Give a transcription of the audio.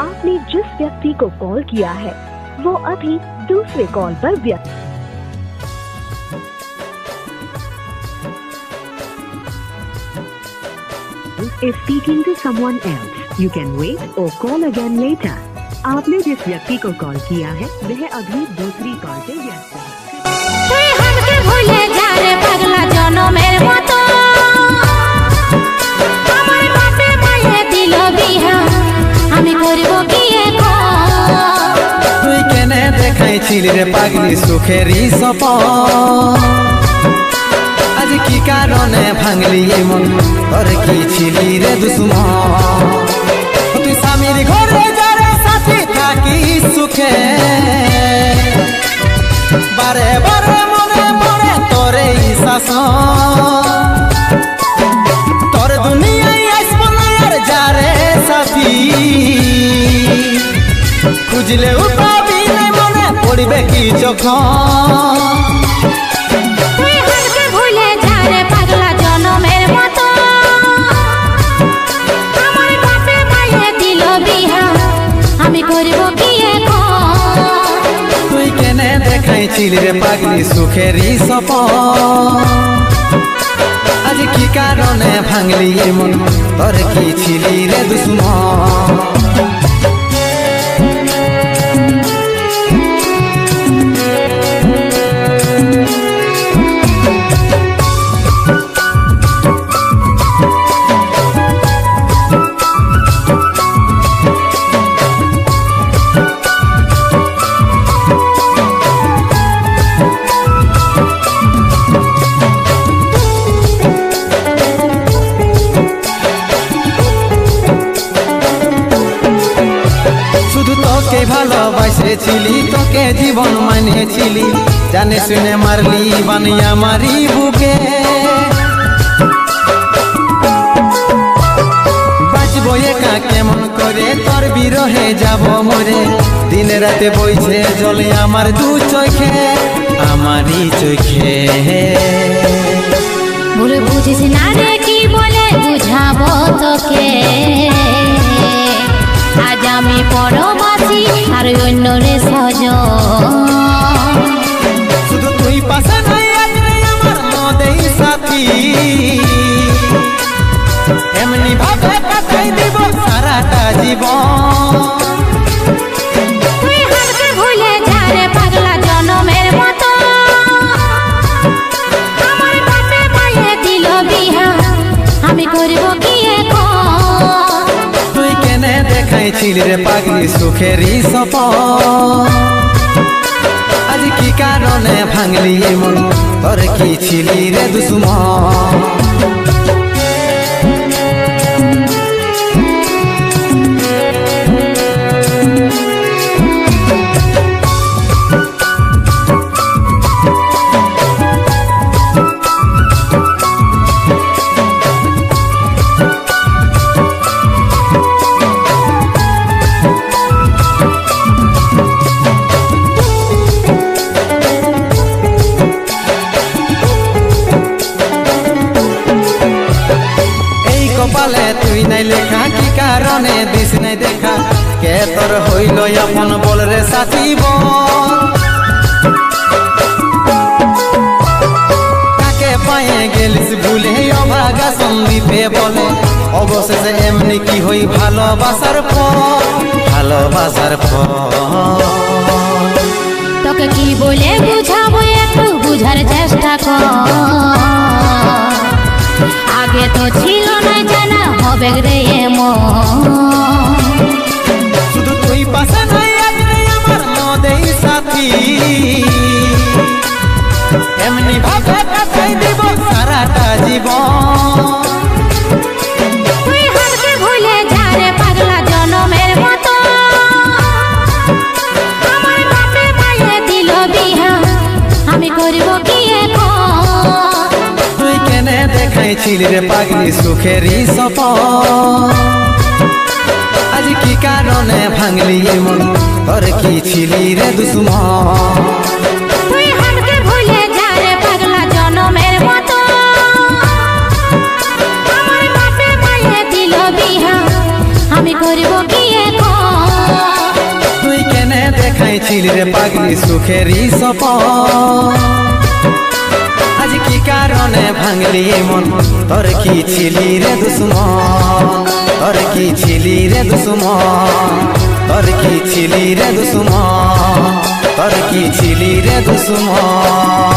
आपने जिस व्यक्ति को कॉल किया है, वो अभी दूसरे कॉल पर व्यस्त is speaking to someone else. You can wait or call again later. आपने जिस व्यक्ति को कॉल किया है, वह अभी दूसरी कॉल पे व्यस्त है দেখাইছিলি রে পাগলি সুখেরই সপন আজ কি কারণে ভাঙলি এই মন? তোর কি ছিলি রে দুশ্মন? তুই স্বামীর ঘরে যারে সাথে থাকি সুখে। বারে বারে মনে পড়ে তোরে শাসন। তোর দুনিয়ায় না মনে কি যখন? তুই কেনে দেখাইছিলি রে পাগলি সুখেরই সপন আজ কি কারণে ভাঙলি মন তোর কি ছিলি রে দুশ্মন? শুধু তোকে ভালোবাসেছিলি, তোকে জীবন মানেছিলি। জানে শুনে মারলি বানিয়া মারি বুকে। বাঁচবো একা কেমন করে? তোর বিরহে যাব মরে। দিন রাতে বইছে জলে আমার দু চোখে, আমারই চোখে। ভুলে বুঝিস না কি বলে বুঝাবো তোকে? আজ আমি পরবাসী আর অন্য রে সজ শুধু তুই পাশে নাই আজ রে আমার মদেই সাথী। এমনি ভাবে কাটাই দিব সারাটা জীবন। তুই হামকে ভুলে যা রে পাগলা দেখাইছিলি রে পাগলি সুখেরই সপ আজ কি কারণে ভাঙলি মন তোর কি ছিলি রে দুশ্মন? কারণে দিস নাই দেখা। কে তোর হইল আপন বল রে সাথী বল? কাকে পায়ে গেলিস ভুলে অভাগা সন্দীপে বলে? অবশেষে এমনি কি হই ভালোবাসার ফল ভালোবাসার ফল তোকে কি বলে বুঝাবো? শুধু তুই পাশে নাই আজ রে আমার মদেই সাথী। এমনি ভাবে কাটাই দিব সারাটা জীবন। কেনে দেখাইছিলি রে পাগলি সুখেরই সপন আজ কি কারণে ভাঙলি মন? তোর কি ছিলি রে দুশ্মন? তুই হামকে ভুলে যা রে পাগলা জনমের মতো। আমার বাপে মায়ে দিল বিহা। আমি করব কি এখন? দেখাইছিলি রে পাগলি সুখেরই সপন কারণে ভাঙলি মন। তোর কি ছিলি রে দুশ্মন? তোর কি ছিলি রে দুশ্মন? তোর কি ছিলি রে দুশ্মন? তোর কি ছিলি রে দুশ্মন?